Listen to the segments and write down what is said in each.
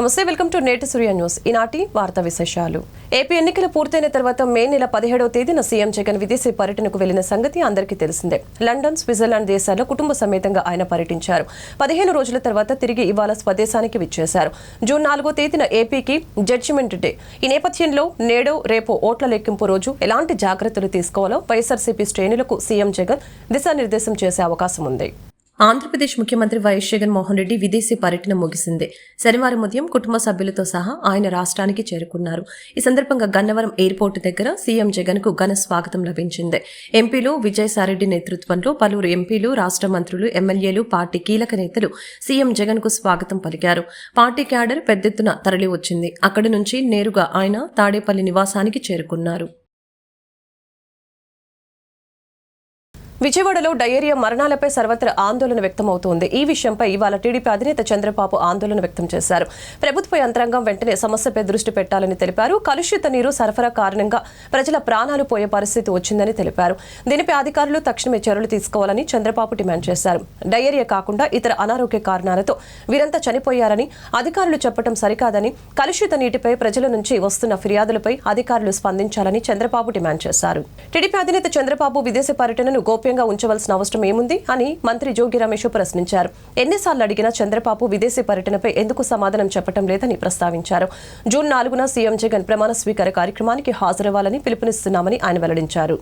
నమస్తే welcome to నేటి సూర్య news. ఈనాటి వార్తా విశేషాలు. ఏపీ ఎన్నికలు పూర్తయిన తర్వాత మే నెల పదిహేడవ తేదీన సీఎం జగన్ విదేశీ పర్యటనకు వెళ్ళిన సంగతి అందరికీ తెలిసిందే. లండన్ స్విట్జర్లాండ్ దేశాల్లో కుటుంబ సమేతంగా ఆయన పర్యటించారు. పదిహేను రోజుల తర్వాత తిరిగి ఇవాళ స్వదేశానికి విచ్చేశారు. జూన్ నాలుగో తేదీన ఏపీకి జడ్జిమెంట్ డే. ఈ నేపథ్యంలో నేడు రేపు ఓట్ల లెక్కింపు రోజు ఎలాంటి జాగ్రత్తలు తీసుకోవాలో వైఎస్ఆర్సీపీ శ్రేణులకు సీఎం జగన్ దిశానిర్దేశం చేసే అవకాశం ఉంది. ఆంధ్రప్రదేశ్ ముఖ్యమంత్రి వైఎస్ జగన్మోహన్ రెడ్డి విదేశీ పర్యటన ముగిసింది. శనివారం ఉదయం కుటుంబ సభ్యులతో సహా ఆయన రాష్ట్రానికి చేరుకున్నారు. ఈ సందర్భంగా గన్నవరం ఎయిర్పోర్టు దగ్గర సీఎం జగన్కు ఘన స్వాగతం లభించింది. ఎంపీలు విజయసాయిరెడ్డి నేతృత్వంలో పలువురు ఎంపీలు రాష్ట్ర మంత్రులు ఎమ్మెల్యేలు పార్టీ కీలక నేతలు సీఎం జగన్కు స్వాగతం పలికారు. పార్టీ క్యాడర్ పెద్దెత్తున తరలి వచ్చింది అక్కడి నుంచి నేరుగా ఆయన తాడేపల్లి నివాసానికి చేరుకున్నారు. విజయవాడలో డయేరియా మరణాలపై సర్వత్ర ఆందోళన వ్యక్తమవుతోంది. ఈ విషయంపై ఇవాళ టీడీపీ అధినేత చంద్రబాబు ఆందోళన వ్యక్తం చేశారు. ప్రభుత్వ యంత్రాంగం వెంటనే సమస్యపై దృష్టి పెట్టాలని తెలిపారు. కలుషిత నీరు సరఫరా కారణంగా ప్రజల ప్రాణాలు పోయే పరిస్థితి వచ్చిందని తెలిపారు. దీనిపై అధికారులు తక్షణమే చర్యలు తీసుకోవాలని చంద్రబాబు డిమాండ్ చేశారు. డయేరియా కాకుండా ఇతర అనారోగ్య కారణాలతో వీరంతా చనిపోయారని అధికారులు చెప్పడం సరికాదని కలుషిత నీటిపై ప్రజల నుంచి వస్తున్న ఫిర్యాదులపై అధికారులు స్పందించాలని చంద్రబాబు డిమాండ్ చేశారు. టీడీపీ అధినేత చంద్రబాబు విదేశీ పర్యటనను గోప్యంగా ఉంచవలసిన అవసరం ఏముంది అని మంత్రి జోగి రమేష్ ప్రశ్నించారు. ఎన్నిసార్లు అడిగినా చంద్రబాబు విదేశీ పర్యటనపై ఎందుకు సమాధానం చెప్పడం లేదని ప్రస్తావించారు. జూన్ నాలుగున సీఎం జగన్ ప్రమాణ స్వీకార కార్యక్రమానికి హాజరవ్వాలని పిలుపునిస్తున్నామని ఆయన వెల్లడించారు.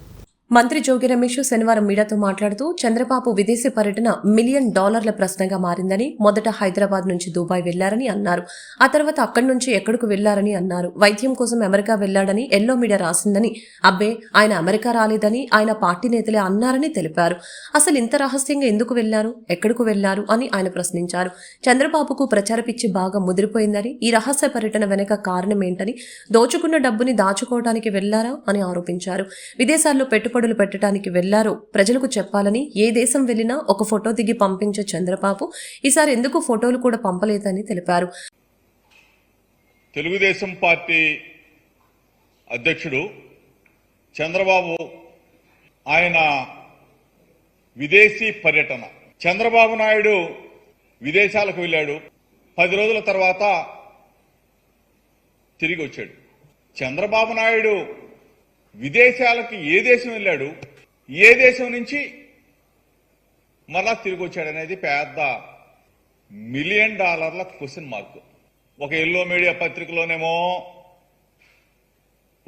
మంత్రి జోగి రమేష్ శనివారం మీడియాతో మాట్లాడుతూ చంద్రబాబు విదేశీ పర్యటన మిలియన్ డాలర్ల ప్రశ్నగా మారిందని మొదట హైదరాబాద్ నుంచి దుబాయ్ వెళ్ళారని అన్నారు. ఆ తర్వాత అక్కడి నుంచి ఎక్కడికి వెళ్ళారని అన్నారు. వైద్యం కోసం అమెరికా వెళ్ళాడని ఎల్లో మీడియా రాసిందని అబ్బే ఆయన అమెరికా రాలేదని ఆయన పార్టీ నేతలే అన్నారని తెలిపారు. అసలు ఇంత రహస్యంగా ఎందుకు వెళ్ళారు? ఎక్కడికి వెళ్ళారు? అని ఆయన ప్రశ్నించారు. చంద్రబాబుకు ప్రచార పిచ్చి బాగా ముదిరిపోయిందని ఈ రహస్య పర్యటన వెనక కారణం ఏంటని దోచుకున్న డబ్బుని దాచుకోవడానికి వెళ్ళారా? అని ఆరోపించారు. విదేశాల్లో పెట్టుబడులు పెట్టడానికి వెళ్ళారో ప్రజలకు చెప్పాలని ఏ దేశం వెళ్ళినా ఒక ఫోటో దిగి పంపించే చంద్రబాబు ఈసారి ఎందుకు ఫోటోలు కూడా పంపలేదని తెలిపారు. తెలుగుదేశం పార్టీ అధ్యక్షుడు చంద్రబాబు ఆయన విదేశీ పర్యటన. చంద్రబాబు నాయుడు విదేశాలకు వెళ్ళాడు. పది రోజుల తర్వాత తిరిగి వచ్చాడు. చంద్రబాబు నాయుడు విదేశాలకు ఏ దేశం వెళ్ళాడు? ఏ దేశం నుంచి మరలా తిరిగి వచ్చాడనేది పెద్ద మిలియన్ డాలర్ల క్వశ్చన్ మార్క్. ఒక ఎల్లో మీడియా పత్రికలోనేమో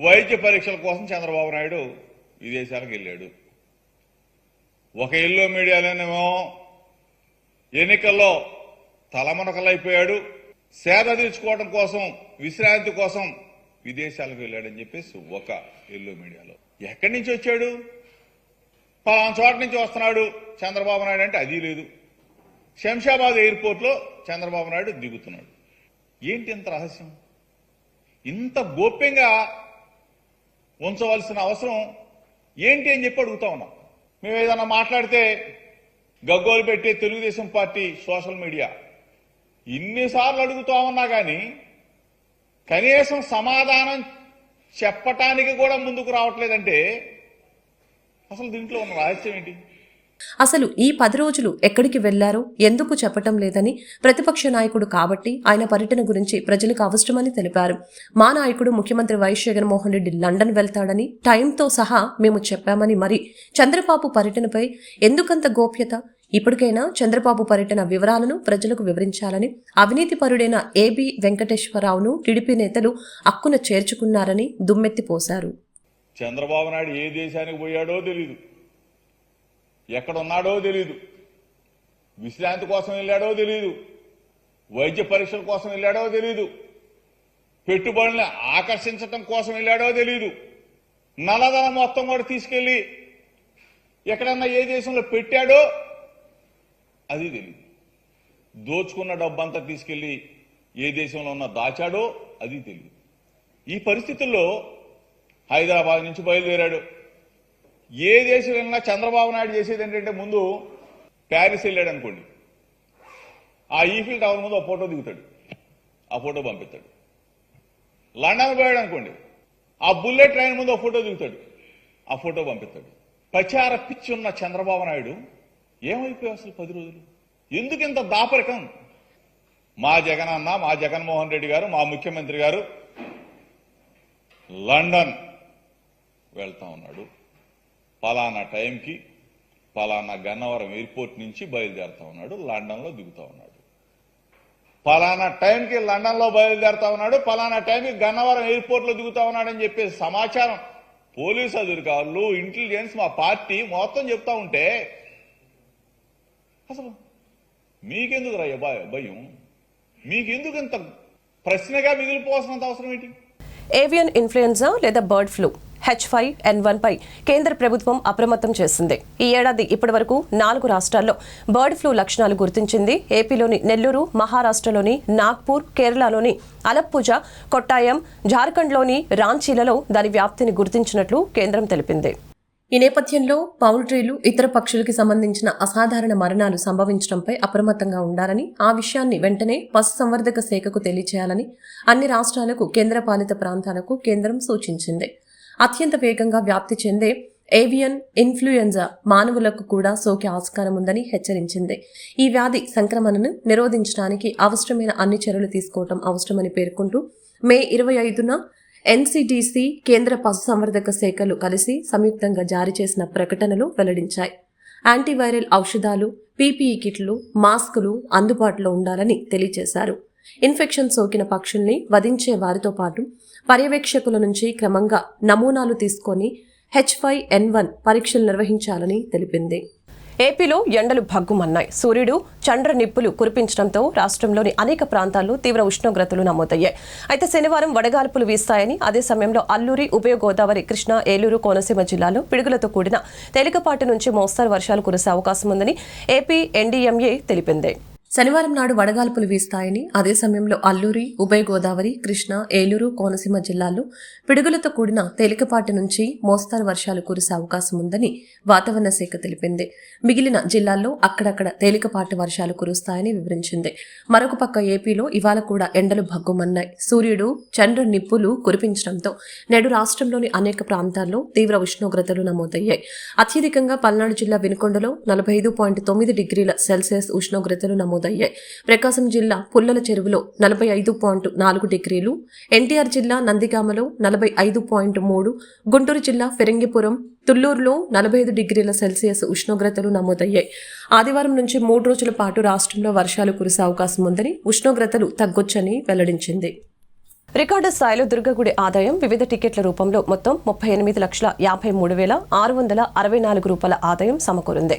వైద్య పరీక్షల కోసం చంద్రబాబు నాయుడు విదేశాలకు వెళ్ళాడు. ఒక ఎల్లో మీడియాలోనేమో ఎన్నికల్లో తలమునకలైపోయాడు. సేద తీర్చుకోవడం కోసం విశ్రాంతి కోసం విదేశాలకు వెళ్ళాడని చెప్పేసి ఒక ఎల్లో మీడియాలో. ఎక్కడి నుంచి వచ్చాడు? పలానా చోట నుంచి వస్తున్నాడు చంద్రబాబు నాయుడు అంటే అది లేదు. శంషాబాద్ ఎయిర్పోర్ట్లో చంద్రబాబు నాయుడు దిగుతున్నాడు. ఏంటి ఇంత రహస్యం? ఇంత గోప్యంగా ఉంచవలసిన అవసరం ఏంటి అని చెప్పి అడుగుతా ఉన్నాం. మేము ఏదైనా మాట్లాడితే గగ్గోలు పెట్టే తెలుగుదేశం పార్టీ సోషల్ మీడియా. ఇన్నిసార్లు అడుగుతా ఉన్నా కానీ కనీసం సమాధానం చెప్పటానికి కూడా ముందుకు రావట్లేదంటే అసలు దీంట్లో ఉన్న రహస్యం ఏంటి? అసలు ఈ పది రోజులు ఎక్కడికి వెళ్ళారో ఎందుకు చెప్పటం లేదని ప్రతిపక్ష నాయకుడు కాబట్టి ఆయన పర్యటన గురించి ప్రజలకు అవసరమని తెలిపారు. మా నాయకుడు ముఖ్యమంత్రి వైఎస్ జగన్మోహన్ రెడ్డి లండన్ వెళ్తాడని టైంతో సహా మేము చెప్పామని మరి చంద్రబాబు పర్యటనపై ఎందుకంత గోప్యత? ఇప్పటికైనా చంద్రబాబు పర్యటన వివరాలను ప్రజలకు వివరించాలని అవినీతి పరుడైన ఏబి వెంకటేశ్వరరావును టీడీపీ నేతలు అక్కున చేర్చుకున్నారని దుమ్మెత్తిపోశారు చంద్రబాబు నాయుడు ఏ దేశానికి పోయాడో తెలియదు ఎక్కడున్నాడో తెలియదు విశ్రాంతి కోసం వెళ్ళాడో తెలియదు వైద్య పరీక్షల కోసం వెళ్ళాడో తెలియదు పెట్టుబడులను ఆకర్షించటం కోసం వెళ్ళాడో తెలియదు నల్లధనం మొత్తం కూడా తీసుకెళ్ళి ఎక్కడన్నా ఏ దేశంలో పెట్టాడో అది తెలియదు దోచుకున్న డబ్బంతా తీసుకెళ్ళి ఏ దేశంలో ఉన్న దాచాడో అది తెలియదు ఈ పరిస్థితుల్లో హైదరాబాద్ నుంచి బయలుదేరాడు. ఏ దేశం వెళ్ళినా చంద్రబాబు నాయుడు చేసేది ఏంటంటే ముందు ప్యారిస్ వెళ్ళాడు అనుకోండి. ఆ ఈఫిల్ టవర్ ముందు ఒక ఫోటో దిగుతాడు. ఆ ఫోటో పంపిస్తాడు. లండన్ పోయాడు అనుకోండి. ఆ బుల్లెట్ ట్రైన్ ముందు ఒక ఫోటో దిగుతాడు. ఆ ఫోటో పంపిస్తాడు. ప్రచార పిచ్చి ఉన్న చంద్రబాబు నాయుడు ఏమైపోయావు అసలు పది రోజులు? ఎందుకు ఇంత దాపరికం? మా జగనన్న మా జగన్మోహన్ రెడ్డి గారు మా ముఖ్యమంత్రి గారు లండన్ వెళ్తా ఉన్నాడు. పలానా టైంకి పలానా గన్నవరం ఎయిర్పోర్ట్ నుంచి బయలుదేరుతా ఉన్నాడు లండన్లో దిగుతా ఉన్నాడు. పలానా టైంకి లండన్లో బయలుదేరుతా ఉన్నాడు పలానా టైంకి గన్నవరం ఎయిర్పోర్ట్లో దిగుతా ఉన్నాడని చెప్పేసి సమాచారం. పోలీసు అధికారులు ఇంటెలిజెన్స్ మా పార్టీ మొత్తం చెప్తా ఉంటే అసలు? మీకెందుకు రా భయం? మీకెందుకు ఇంత ప్రశ్నగా మిగిలిపోవాల్సినంత అవసరం ఏంటి? ఏవియన్ ఇన్ఫ్లుయెన్జా లేదా bird flu? H five N one పై కేంద్ర ప్రభుత్వం అప్రమత్తం చేసింది. ఈ ఏడాది ఇప్పటి వరకు నాలుగు రాష్ట్రాల్లో బర్డ్ ఫ్లూ లక్షణాలు గుర్తించింది. ఏపీలోని నెల్లూరు మహారాష్ట్రలోని నాగ్పూర్ కేరళలోని అలప్పుజ కొట్టాయం జార్ఖండ్లోని రాంచీలలో దాని వ్యాప్తిని గుర్తించినట్లు కేంద్రం తెలిపింది. ఈ నేపథ్యంలో పౌల్ట్రీలు ఇతర పక్షులకి సంబంధించిన అసాధారణ మరణాలు సంభవించడంపై అప్రమత్తంగా ఉండాలని ఆ విషయాన్ని వెంటనే పశుసంవర్ధక శాఖకు తెలియచేయాలని అన్ని రాష్ట్రాలకు కేంద్రపాలిత ప్రాంతాలకు కేంద్రం సూచించింది. అత్యంత వేగంగా వ్యాప్తి చెందే ఏవియన్ ఇన్ఫ్లుయెంజా మానవులకు కూడా సోకే ఆస్కారం ఉందని హెచ్చరించింది. ఈ వ్యాధి సంక్రమణను నిరోధించడానికి అవసరమైన అన్ని చర్యలు తీసుకోవటం అవసరమని పేర్కొంటూ మే ఇరవై ఐదున ఎన్సీడీసీ కేంద్ర పశుసంవర్ధక శాఖలు కలిసి సంయుక్తంగా జారీ చేసిన ప్రకటనలు వెల్లడించాయి. యాంటీవైరల్ ఔషధాలు పీపీఈ కిట్లు మాస్కులు అందుబాటులో ఉండాలని తెలియజేశారు. ఇన్ఫెక్షన్ సోకిన పక్షుల్ని వధించే వారితో పాటు పర్యవేక్షకుల నుంచి క్రమంగా నమూనాలు తీసుకొని హెచ్ ఫైవ్ ఎన్ వన్ పరీక్షలు నిర్వహించాలని తెలిపింది. ఏపీలో ఎండలు భగ్గుమన్నాయి. సూర్యుడు చండ్ర నిప్పులు కురిపించడంతో రాష్ట్రంలోని అనేక ప్రాంతాల్లో తీవ్ర ఉష్ణోగ్రతలు నమోదయ్యాయి. అయితే శనివారం వడగాల్పులు వీస్తాయని అదే సమయంలో అల్లూరి ఉభయ గోదావరి కృష్ణా ఏలూరు కోనసీమ జిల్లాలో పిడుగులతో కూడిన తేలికపాటి నుంచి మోస్తరు వర్షాలు కురిసే అవకాశం ఉందని ఏపీ ఎన్డీఎంఏ తెలిపింది. శనివారం నాడు వడగాల్పులు వీస్తాయని అదే సమయంలో అల్లూరి ఉభయ గోదావరి కృష్ణ ఏలూరు కోనసీమ జిల్లాల్లో పిడుగులతో కూడిన తేలికపాటి నుంచి మోస్తారు వర్షాలు కురిసే అవకాశం ఉందని వాతావరణ శాఖ తెలిపింది. మిగిలిన జిల్లాల్లో అక్కడక్కడ తేలికపాటి వర్షాలు కురుస్తాయని వివరించింది. మరొక పక్క ఏపీలో ఇవాళ కూడా ఎండలు భగ్గుమన్నాయి. సూర్యుడు చంద్ర నిప్పులు కురిపించడంతో నేడు రాష్ట్రంలోని అనేక ప్రాంతాల్లో తీవ్ర ఉష్ణోగ్రతలు నమోదయ్యాయి. అత్యధికంగా పల్నాడు జిల్లా వినుకొండలో నలభై ఐదు పాయింట్ తొమ్మిది డిగ్రీల సెల్సియస్ ఉష్ణోగ్రతలు నమోదు నమోదయ్యాయి. ప్రకాశం జిల్లా పుల్లల చెరువులో నలభై ఐదు పాయింట్ నాలుగు డిగ్రీలు ఎన్టీఆర్ జిల్లా నందిగామలో నలభై ఐదు పాయింట్ మూడు గుంటూరు జిల్లా ఫిరంగిపురం తుల్లూరులో నలభై ఐదు డిగ్రీల సెల్సియస్ ఉష్ణోగ్రతలు నమోదయ్యాయి. ఆదివారం నుంచి మూడు రోజుల పాటు రాష్ట్రంలో వర్షాలు కురిసే అవకాశం ఉందని ఉష్ణోగ్రతలు తగ్గొచ్చని వెల్లడించింది. రికార్డు స్థాయిలో దుర్గగుడి ఆదాయం వివిధ టికెట్ల రూపంలో మొత్తం ముప్పై ఎనిమిది లక్షల యాభై మూడు వేల ఆరు వందల అరవై నాలుగు రూపాయల ఆదాయం సమకూరింది.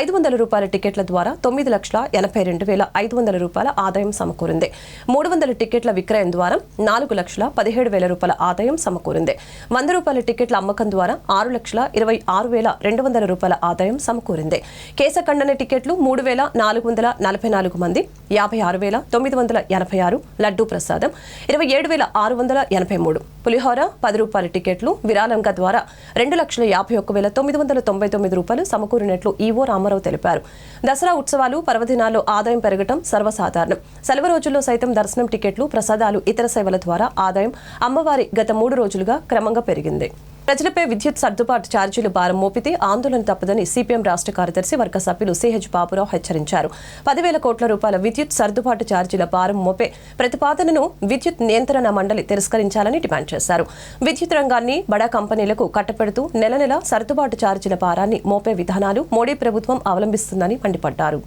ఐదు వందల రూపాయల టికెట్ల ద్వారా తొమ్మిది లక్షల ఎనభై రెండు వేల ఐదు వందల రూపాయల ఆదాయం సమకూరింది. మూడు వందల టికెట్ల విక్రయం ద్వారా నాలుగు లక్షల పదిహేడు వేల రూపాయల ఆదాయం సమకూరింది. వంద రూపాయల టికెట్ల అమ్మకం ద్వారా ఆరు లక్షల ఇరవై ఆరు వేల రెండు వందల రూపాయల ఆదాయం సమకూరింది. కేశఖండన టికెట్లు మూడు వేల నాలుగు వందల నలభై నాలుగు మంది యాభై ఆరు వేల తొమ్మిది వందల ఎనభై ఆరు లడ్డూ ప్రసాదం ఇరవై ఏడు వేల ఆరు వందల ఎనభై మూడు. పులిహోర పది రూపాయల టికెట్లు విరాళంక ద్వారా రెండు లక్షల యాభై ఒక్క వేల తొమ్మిది వందల తొంభై తొమ్మిది రూపాయలు సమకూరినట్లు ఈవో రామారావు తెలిపారు. దసరా ఉత్సవాలు పర్వదినాల్లో ఆదాయం పెరగటం సర్వసాధారణం. సెలవు రోజుల్లో సైతం దర్శనం టికెట్లు ప్రసాదాలు ఇతర సేవల ద్వారా ఆదాయం అమ్మవారి గత మూడు రోజులుగా క్రమంగా పెరిగింది. ప్రజలపై విద్యుత్ సర్దుబాటు ఛార్జీలు భారం మోపితే ఆందోళన తప్పదని సిపిఎం రాష్ట్ర కార్యదర్శి వర్గ సభ్యులు సిహెచ్ బాబురావు హెచ్చరించారు. పదివేల కోట్ల రూపాయల విద్యుత్ సర్దుబాటు ఛార్జీల భారం మోపే ప్రతిపాదనను విద్యుత్ నియంత్రణ మండలి తిరస్కరించాలని డిమాండ్ చేశారు. విద్యుత్ రంగాన్ని బడా కంపెనీలకు కట్టపెడుతూ నెల నెల సర్దుబాటు ఛార్జీల భారాన్ని మోపే విధానాలు మోడీ ప్రభుత్వం అవలంబిస్తుందని మండిపడ్డారు.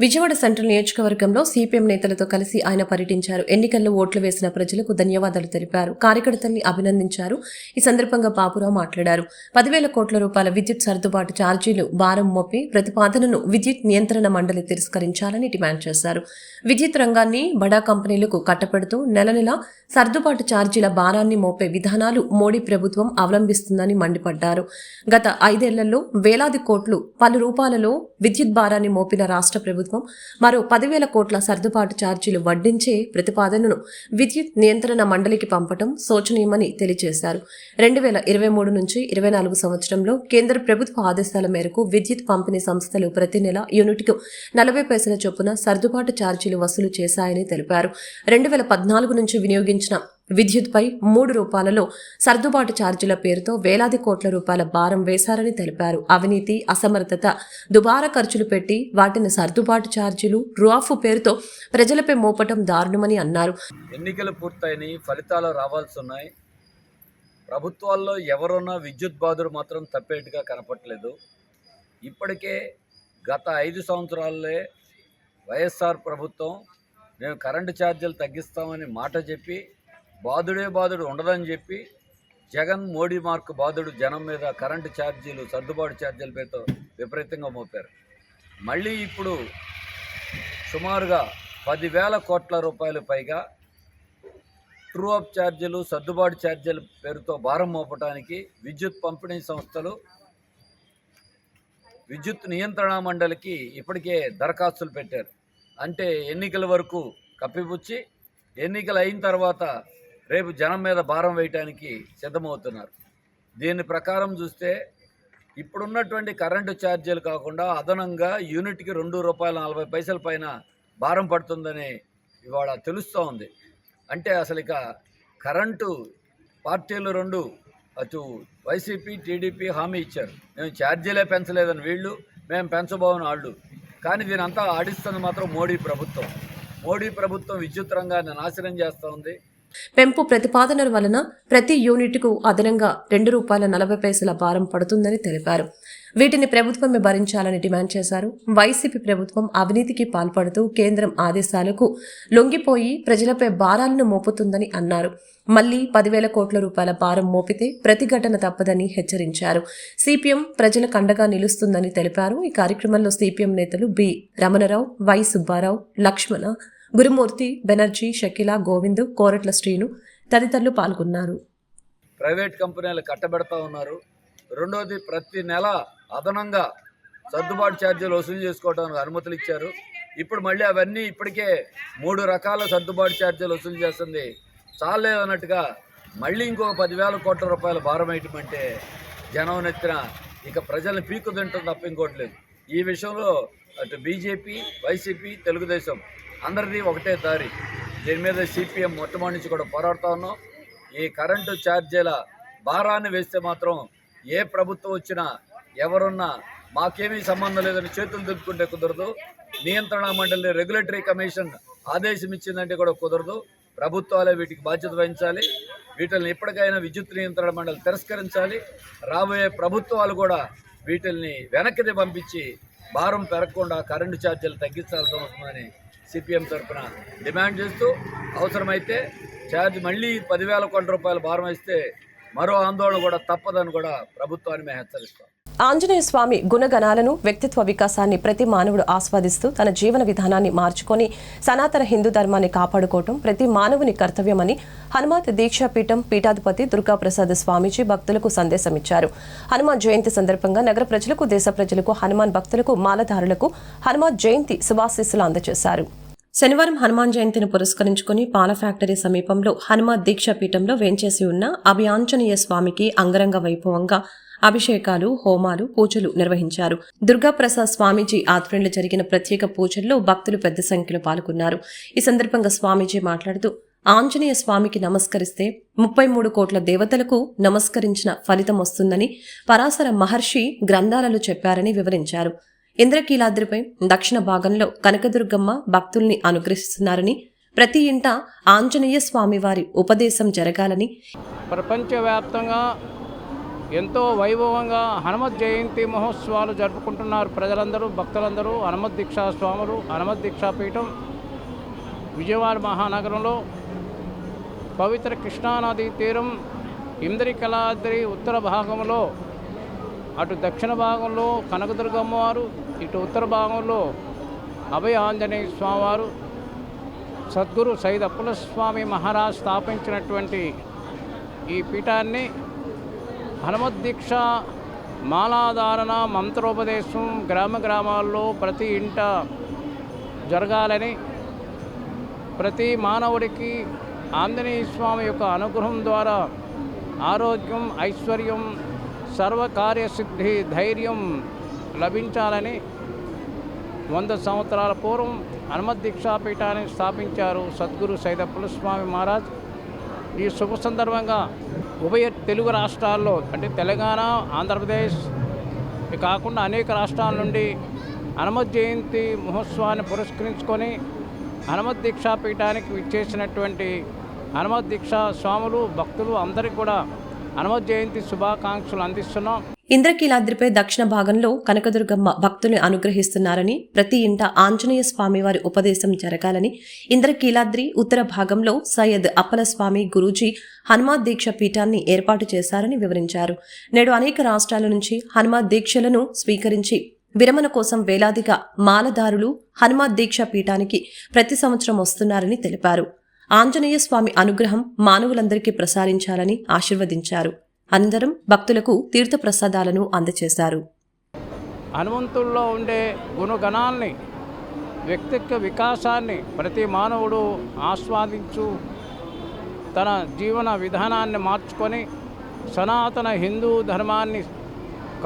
విజయవాడ సెంట్రల్ నియోజకవర్గంలో సిపిఎం నేతలతో కలిసి ఆయన పర్యటించారు. ఎన్నికల్లో ఓట్లు వేసిన ప్రజలకు ధన్యవాదాలు తెలిపారు. కార్యకర్తల్ని అభినందించారు. ఈ సందర్భంగా బాబురావు మాట్లాడారు. పదివేల కోట్ల రూపాయల విద్యుత్ సర్దుబాటు ఛార్జీలు భారం మోపి ప్రతిపాదనను విద్యుత్ నియంత్రణ మండలి తిరస్కరించాలని డిమాండ్ చేశారు. విద్యుత్ రంగాన్ని బడా కంపెనీలకు కట్టపెడుతూ నెల నెల సర్దుబాటు ఛార్జీల భారాన్ని మోపే విధానాలు మోడీ ప్రభుత్వం అవలంబిస్తుందని మండిపడ్డారు. గత ఐదేళ్ళలో వేలాది కోట్లు పలు రూపాలలో విద్యుత్ భారాన్ని మోపిన రాష్ట్ర ప్రభుత్వం మరో పదివేల కోట్ల సర్దుబాటు ఛార్జీలు వడ్డించే ప్రతిపాదనను విద్యుత్ నియంత్రణ మండలికి పంపటం శోచనీయమని తెలియజేశారు. రెండు వేల ఇరవై మూడు నుంచి ఇరవై నాలుగు సంవత్సరంలో కేంద్ర ప్రభుత్వ ఆదేశాల మేరకు విద్యుత్ పంపిణీ సంస్థలు ప్రతి నెల యూనిట్కు నలభై పైసల చొప్పున సర్దుబాటు ఛార్జీలు వసూలు చేశాయని తెలిపారు. రెండు వేల పద్నాలుగు నుంచి వినియోగించిన విద్యుత్పై మూడు రూపాలలో సర్దుబాటు ఛార్జీల పేరుతో వేలాది కోట్ల రూపాయల భారం వేశారని తెలిపారు. అవినీతి అసమర్థత దుబారా ఖర్చులు పెట్టి వాటిని సర్దుబాటు ఛార్జీలు రుఆఫ్ పేరుతో ప్రజలపై మోపటం దారుణమని అన్నారు. ఎన్నికలు పూర్తయినాయి ఫలితాలు రావాల్సి ఉన్నాయి. ప్రభుత్వాల్లో ఎవరున్నా విద్యుత్ బాధుడు మాత్రం తప్పేట్టుగా కనపట్లేదు ఇప్పటికే గత ఐదు సంవత్సరాలే వైఎస్ఆర్ ప్రభుత్వం మేము కరెంటు ఛార్జీలు తగ్గిస్తామని మాట చెప్పి బాధుడే బాధుడు ఉండదని చెప్పి జగన్ మోడీ మార్క్ బాధుడు జనం మీద కరెంటు ఛార్జీలు సర్దుబాటు ఛార్జీల పేరుతో విపరీతంగా మోపారు. మళ్ళీ ఇప్పుడు సుమారుగా పదివేల కోట్ల రూపాయలు పైగా ట్రూ అప్ ఛార్జీలు సర్దుబాటు ఛార్జీల పేరుతో భారం మోపడానికి విద్యుత్ పంపిణీ సంస్థలు విద్యుత్ నియంత్రణ మండలికి ఇప్పటికే దరఖాస్తులు పెట్టారు. అంటే ఎన్నికల వరకు కప్పిపుచ్చి ఎన్నికలు అయిన తర్వాత రేపు జనం మీద భారం వేయటానికి సిద్ధమవుతున్నారు. దీని ప్రకారం చూస్తే ఇప్పుడున్నటువంటి కరెంటు ఛార్జీలు కాకుండా అదనంగా యూనిట్కి రెండు రూపాయల నలభై పైసల పైన భారం పడుతుందని ఇవాళ తెలుస్తూ ఉంది. అంటే అసలు ఇక కరెంటు పార్టీలు రెండు అటు వైసీపీ టీడీపీ హామీ ఇచ్చారు. మేము ఛార్జీలే పెంచలేదని వీళ్ళు మేము పెంచబోమని వాళ్ళు. కానీ దీనంతా ఆడిస్తుంది మాత్రం మోడీ ప్రభుత్వం. మోడీ ప్రభుత్వం విద్యుత్ రంగాన్ని నాశనం చేస్తూ ఉంది. పెంపు ప్రతిపాదనల వలన ప్రతి యూనిట్కు అదనంగా రెండు రూపాయల నలభై పైసల భారం పడుతుందని తెలిపారు. వీటిని ప్రభుత్వమే భరించాలని డిమాండ్ చేశారు. వైసీపీ ప్రభుత్వం అవినీతికి పాల్పడుతూ కేంద్రం ఆదేశాలకు లొంగిపోయి ప్రజలపై భారాలను మోపుతుందని అన్నారు. మళ్ళీ పదివేల కోట్ల రూపాయల భారం మోపితే ప్రతిఘటన తప్పదని హెచ్చరించారు. సిపిఎం ప్రజలకు అండగా నిలుస్తుందని తెలిపారు. ఈ కార్యక్రమంలో సిపిఎం నేతలు బి. రమణరావు వై. సుబ్బారావు లక్ష్మణ గురుమూర్తి బెనర్జీ షకీలా గోవింద్ కోరట్ల శ్రీను తదితరులు పాల్గొన్నారు. ప్రైవేట్ కంపెనీలు కట్టబెడతా ఉన్నారు. రెండవది ప్రతి నెల అదనంగా సర్దుబాటు ఛార్జీలు వసూలు చేసుకోవడానికి అనుమతులు ఇచ్చారు. ఇప్పుడు మళ్ళీ అవన్నీ ఇప్పటికే మూడు రకాల సర్దుబాటు ఛార్జీలు వసూలు చేస్తుంది. చాలేదన్నట్టుగా మళ్ళీ ఇంకొక పదివేల కోట్ల రూపాయల భారం వేయటం అంటే జనం నెత్తిన ఇక ప్రజల్ని పీకు తింటుంది తప్ప ఇంకోటి లేదు. ఈ విషయంలో అటు బీజేపీ వైసీపీ తెలుగుదేశం అందరిది ఒకటే దారి. దీని మీద సిపిఎం మొట్టమొదటి నుంచి కూడా పోరాడుతా ఉన్నాం. ఈ కరెంటు ఛార్జీల భారాన్ని వేస్తే మాత్రం ఏ ప్రభుత్వం వచ్చినా ఎవరున్నా మాకేమీ సంబంధం లేదని చేతులు దులుపుకుంటే కుదరదు. నియంత్రణ మండలి రెగ్యులేటరీ కమిషన్ ఆదేశం ఇచ్చిందంటే కూడా కుదరదు. ప్రభుత్వాలే వీటికి బాధ్యత వహించాలి. వీటిని ఎప్పటికైనా విద్యుత్ నియంత్రణ మండలి తిరస్కరించాలి. రాబోయే ప్రభుత్వాలు కూడా వీటిల్ని వెనక్కి పంపించి భారం పెరగకుండా కరెంటు ఛార్జీలు తగ్గించాల్సి వస్తుందని సిపిఎం తరఫున డిమాండ్ చేస్తూ అవసరమైతే ఛార్జ్ మళ్ళీ పదివేల కోట్ల రూపాయల భారం ఇస్తే మరో ఆందోళన కూడా తప్పదని కూడా ప్రభుత్వాన్ని మేము హెచ్చరిస్తాం. ఆంజనేయ స్వామి గుణగణాలను వ్యక్తిత్వ వికాసాన్ని ప్రతి మానవుడు ఆస్వాదిస్తూ తన జీవన విధానాన్ని మార్చుకొని సనాతన హిందూ ధర్మాన్ని కాపాడుకోవటం ప్రతి మానవుని కర్తవ్యమని హనుమాత్ దీక్షాపీఠం పీఠాధిపతి దుర్గాప్రసాద్ స్వామీజీ భక్తులకు సందేశం ఇచ్చారు హనుమాన్ జయంతి సందర్భంగా నగర ప్రజలకు దేశ ప్రజలకు హనుమాన్ భక్తులకు మాలధారులకు హనుమాన్ జయంతి శుభాశీస్సులు అందజేశారు. శనివారం హనుమాన్ జయంతిని పురస్కరించుకుని పాల ఫ్యాక్టరీ సమీపంలో హనుమాన్ దీక్షాపీఠంలో వేంచేసి ఉన్న అభి ఆంజనేయ స్వామికి అంగరంగ వైభవంగా అభిషేకాలు హోమాలు పూజలు నిర్వహించారు. దుర్గాప్రసాద్ స్వామీజీ ఆధ్వర్యంలో జరిగిన ప్రత్యేక పూజల్లో భక్తులు పెద్ద సంఖ్యలో పాల్గొన్నారు. ఈ సందర్భంగా స్వామీజీ మాట్లాడుతూ ఆంజనేయ స్వామికి నమస్కరిస్తే ముప్పై మూడు కోట్ల దేవతలకు నమస్కరించిన ఫలితం వస్తుందని పరాశర మహర్షి గ్రంథాలలో చెప్పారని వివరించారు. ఇంద్రకీలాద్రిపై దక్షిణ భాగంలో కనకదుర్గమ్మ భక్తుల్ని అనుగ్రహిస్తున్నారని ప్రతి ఇంట ఆంజనేయ స్వామివారి ఉపదేశం జరగాలని ప్రపంచవ్యాప్తంగా ఎంతో వైభవంగా హనుమత్ జయంతి మహోత్సవాలు జరుపుకుంటున్నారు ప్రజలందరూ భక్తులందరూ. హనుమత్ దీక్షా స్వాములు హనుమత్ దీక్షాపీఠం విజయవాడ మహానగరంలో పవిత్ర కృష్ణానది తీరం ఇంద్రికలాద్రి ఉత్తర భాగంలో అటు దక్షిణ భాగంలో కనకదుర్గమ్మ వారు ఇటు ఉత్తర భాగంలో అభయ ఆంజనేయ స్వామివారు సద్గురు సైద అప్పుల స్వామి మహారాజ్ స్థాపించినటువంటి ఈ పీఠాన్ని హనుమద్దీక్ష మాలాధారణ మంత్రోపదేశం గ్రామ గ్రామాల్లో ప్రతి ఇంట జరగాలని ప్రతి మానవుడికి ఆంజనేయ స్వామి యొక్క అనుగ్రహం ద్వారా ఆరోగ్యం ఐశ్వర్యం సర్వకార్యసిద్ధి ధైర్యం లభించాలని వంద సంవత్సరాల పూర్వం హనుమత్ దీక్షాపీఠాన్ని స్థాపించారు సద్గురు సైదప్పుల స్వామి మహారాజ్. ఈ శుభ సందర్భంగా ఉభయ తెలుగు రాష్ట్రాల్లో అంటే తెలంగాణ ఆంధ్రప్రదేశ్ కాకుండా అనేక రాష్ట్రాల నుండి హనుమత్ జయంతి మహోత్సవాన్ని పురస్కరించుకొని హనుమత్ దీక్షా పీఠానికి విచ్చేసినటువంటి హనుమత్ దీక్షా స్వాములు భక్తులు అందరికీ కూడా హనుమత్ జయంతి శుభాకాంక్షలు అందిస్తున్నాం. ఇంద్రకీలాద్రిపై దక్షిణ భాగంలో కనకదుర్గమ్మ భక్తుల్ని అనుగ్రహిస్తున్నారని ప్రతి ఇంట ఆంజనేయ స్వామి వారి ఉపదేశం జరగాలని ఇంద్రకీలాద్రి ఉత్తర భాగంలో సయ్యద్ అప్పల స్వామి గురూజీ హనుమాద్ దీక్ష పీఠాన్ని ఏర్పాటు చేశారని వివరించారు. నేడు అనేక రాష్ట్రాల నుంచి హనుమాద్ దీక్షలను స్వీకరించి విరమణ కోసం వేలాదిగా మాలదారులు హనుమాద్ దీక్ష పీఠానికి ప్రతి సంవత్సరం వస్తున్నారని తెలిపారు. ఆంజనేయ స్వామి అనుగ్రహం మానవులందరికీ ప్రసారించాలని ఆశీర్వదించారు. అనంతరం భక్తులకు తీర్థప్రసాదాలను అందజేశారు హనుమంతుల్లో ఉండే గుణగణాల్ని వ్యక్తిత్వ వికాసాన్ని ప్రతి మానవుడు ఆస్వాదించు తన జీవన విధానాన్ని మార్చుకొని సనాతన హిందూ ధర్మాన్ని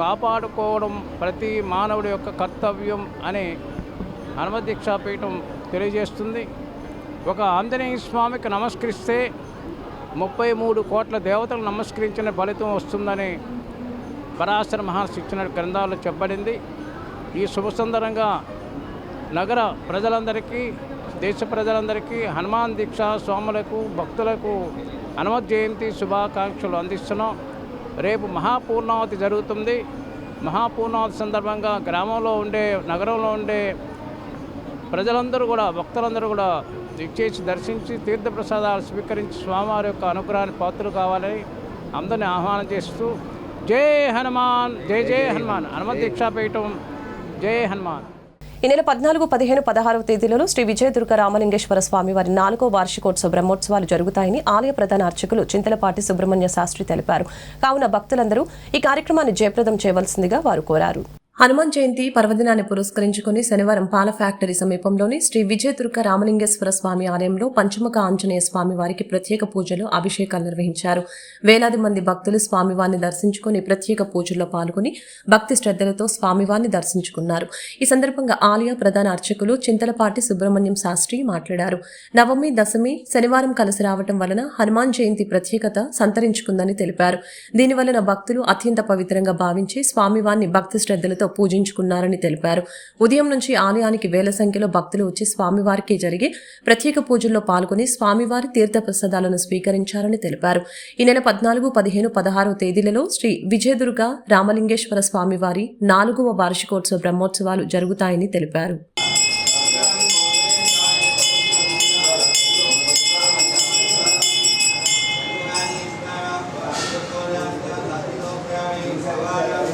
కాపాడుకోవడం ప్రతి మానవుడి యొక్క కర్తవ్యం అని హనుమదీక్షాపీఠం తెలియజేస్తుంది. ఒక ఆంజనేయ స్వామికి నమస్కరిస్తే ముప్పై మూడు కోట్ల దేవతలు నమస్కరించిన ఫలితం వస్తుందని పరాశర మహర్షి ఇచ్చిన గ్రంథాల్లో చెప్పబడింది. ఈ శుభ సందర్భంగా నగర ప్రజలందరికీ దేశ ప్రజలందరికీ హనుమాన్ దీక్ష స్వాములకు భక్తులకు హనుమత్ జయంతి శుభాకాంక్షలు అందిస్తున్నాం. రేపు మహాపూర్ణావతి జరుగుతుంది. మహాపూర్ణావతి సందర్భంగా గ్రామంలో ఉండే నగరంలో ఉండే ప్రజలందరూ కూడా భక్తులందరూ కూడా ఇచ్చేసి దర్శించి తీర్థప్రసాదాలు స్వీకరించి స్వామివారి యొక్క అనుగ్రహాన్ని పాత్రలు కావాలని అందరిని ఆహ్వానం చేస్తూ జై హనుమాన్ జై జై హనుమాన్. హనుమత్ దీక్షాపీఠం జై హనుమాన్. ఈ నెల పద్నాలుగు పదిహేను పదహారవ తేదీలలో శ్రీ విజయదుర్గ రామలింగేశ్వర స్వామి వారి నాలుగో వార్షికోత్సవ బ్రహ్మోత్సవాలు జరుగుతాయని ఆలయ ప్రధాన అర్చకులు చింతలపాటి సుబ్రహ్మణ్య శాస్త్రి తెలిపారు. కావున భక్తులందరూ ఈ కార్యక్రమాన్ని జయప్రదం చేయవలసిందిగా వారు కోరారు. హనుమాన్ జయంతి పర్వదినాన్ని పురస్కరించుకుని శనివారం పాల ఫ్యాక్టరీ సమీపంలోని శ్రీ విజయదుర్గ రామలింగేశ్వర స్వామి ఆలయంలో పంచముఖ ఆంజనేయ స్వామి వారికి ప్రత్యేక పూజలు అభిషేకాలు నిర్వహించారు. వేలాది మంది భక్తులు స్వామివారిని దర్శించుకుని ప్రత్యేక పూజల్లో పాల్గొని భక్తి శ్రద్ధలతో స్వామివారిని దర్శించుకున్నారు. ఈ సందర్భంగా ఆలయ ప్రధాన అర్చకులు చింతలపాటి సుబ్రహ్మణ్యం శాస్త్రి మాట్లాడారు. నవమి దశమి శనివారం కలిసి రావటం వలన హనుమాన్ జయంతి ప్రత్యేకత సంతరించుకుందని తెలిపారు. దీని వలన భక్తులు అత్యంత పవిత్రంగా భావించి స్వామివారిని భక్తి శ్రద్ధలతో పూజించుకున్నారని తెలిపారు. ఉదయం నుంచి ఆలయానికి వేల సంఖ్యలో భక్తులు వచ్చి స్వామివారికి జరిగే ప్రత్యేక పూజల్లో పాల్గొని స్వామివారి తీర్థ ప్రసాదాలను స్వీకరించారని తెలిపారు. ఈ నెల పద్నాలుగు పదిహేను పదహారు తేదీలలో శ్రీ విజయదుర్గ రామలింగేశ్వర స్వామివారి నాలుగవ వార్షికోత్సవ బ్రహ్మోత్సవాలు జరుగుతాయని తెలిపారు. శ్రీరామచంద్రమూర్తి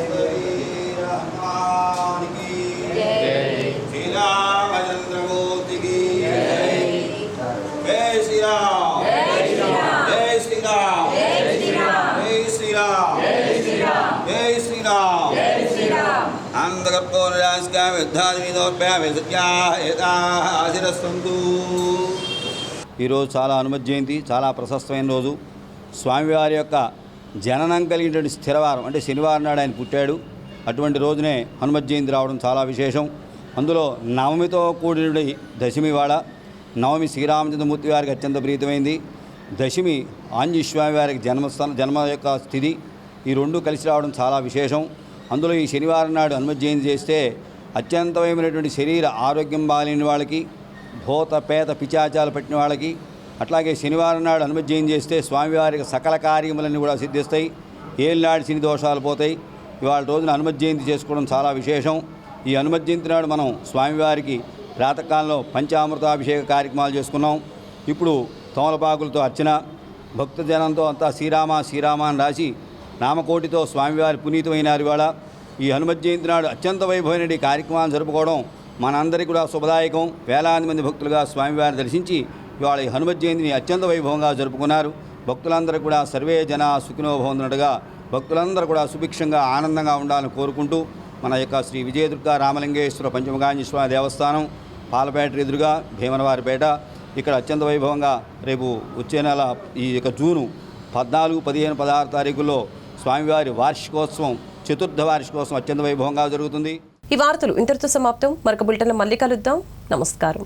ఈరోజు చాలా హనుమత్ జయంతి చాలా ప్రశస్తమైన రోజు. స్వామివారి యొక్క జననం కలిగినటువంటి స్థిరవారం అంటే శనివారం నాడు ఆయన పుట్టాడు. అటువంటి రోజునే హనుమత్ జయంతి రావడం చాలా విశేషం. అందులో నవమితో కూడినటువంటి దశమి వాడ నవమి శ్రీరామచంద్రమూర్తి వారికి అత్యంత ప్రీతమైంది. దశమి ఆంజస్వామి వారికి జన్మస్థానం జన్మ యొక్క స్థితి. ఈ రెండు కలిసి రావడం చాలా విశేషం. అందులో ఈ శనివారం నాడు హనుమత్ జయంతి చేస్తే అత్యంతమైనటువంటి శరీర ఆరోగ్యం బాగాలేని వాళ్ళకి భూత పేత పిచాచాలు పట్టిన వాళ్ళకి అట్లాగే శనివారం నాడు హనుమత్ చేస్తే స్వామివారికి సకల కార్యములన్నీ కూడా సిద్ధిస్తాయి. ఏళ్ళనాడు శని దోషాలు పోతాయి. ఇవాళ రోజున హనుమత్ జయంతి చేసుకోవడం చాలా విశేషం. ఈ హనుమత్ జయంతి నాడు మనం స్వామివారికి ప్రాతకాలంలో పంచామృతాభిషేక కార్యక్రమాలు చేసుకున్నాం. ఇప్పుడు తోమలపాకులతో అర్చన భక్తజనంతో అంతా శ్రీరామ శ్రీరామ అని రాసి నామకోటితో స్వామివారి పునీతమైనారు ఇవాళ. ఈ హనుమత్ జయంతి నాడు అత్యంత వైభవమైన ఈ కార్యక్రమాన్ని జరుపుకోవడం మనందరికీ కూడా శుభదాయకం. వేలాది మంది భక్తులుగా స్వామివారిని దర్శించి ఇవాళ ఈ హనుమత్ జయంతిని అత్యంత వైభవంగా జరుపుకున్నారు. భక్తులందరూ కూడా సర్వే జన సుఖినో భక్తులందరూ కూడా సుభిక్షంగా ఆనందంగా ఉండాలని కోరుకుంటూ మన యొక్క శ్రీ విజయదుర్గ రామలింగేశ్వర పంచమగాంజీ స్వామి దేవస్థానం పాలపేట ఎదురుగా భీమనవారిపేట ఇక్కడ అత్యంత వైభవంగా రేపు వచ్చే నెల ఈ యొక్క జూను పద్నాలుగు పదిహేను పదహారు తారీఖుల్లో స్వామివారి వార్షికోత్సవం చతుర్థ వార్షికోత్సవం అత్యంత వైభవంగా జరుగుతుంది. ఈ వార్తలు ఇంతటితో సమాప్తం. మరొక బులెటిన్ మళ్ళీ కలుద్దాం. నమస్కారం.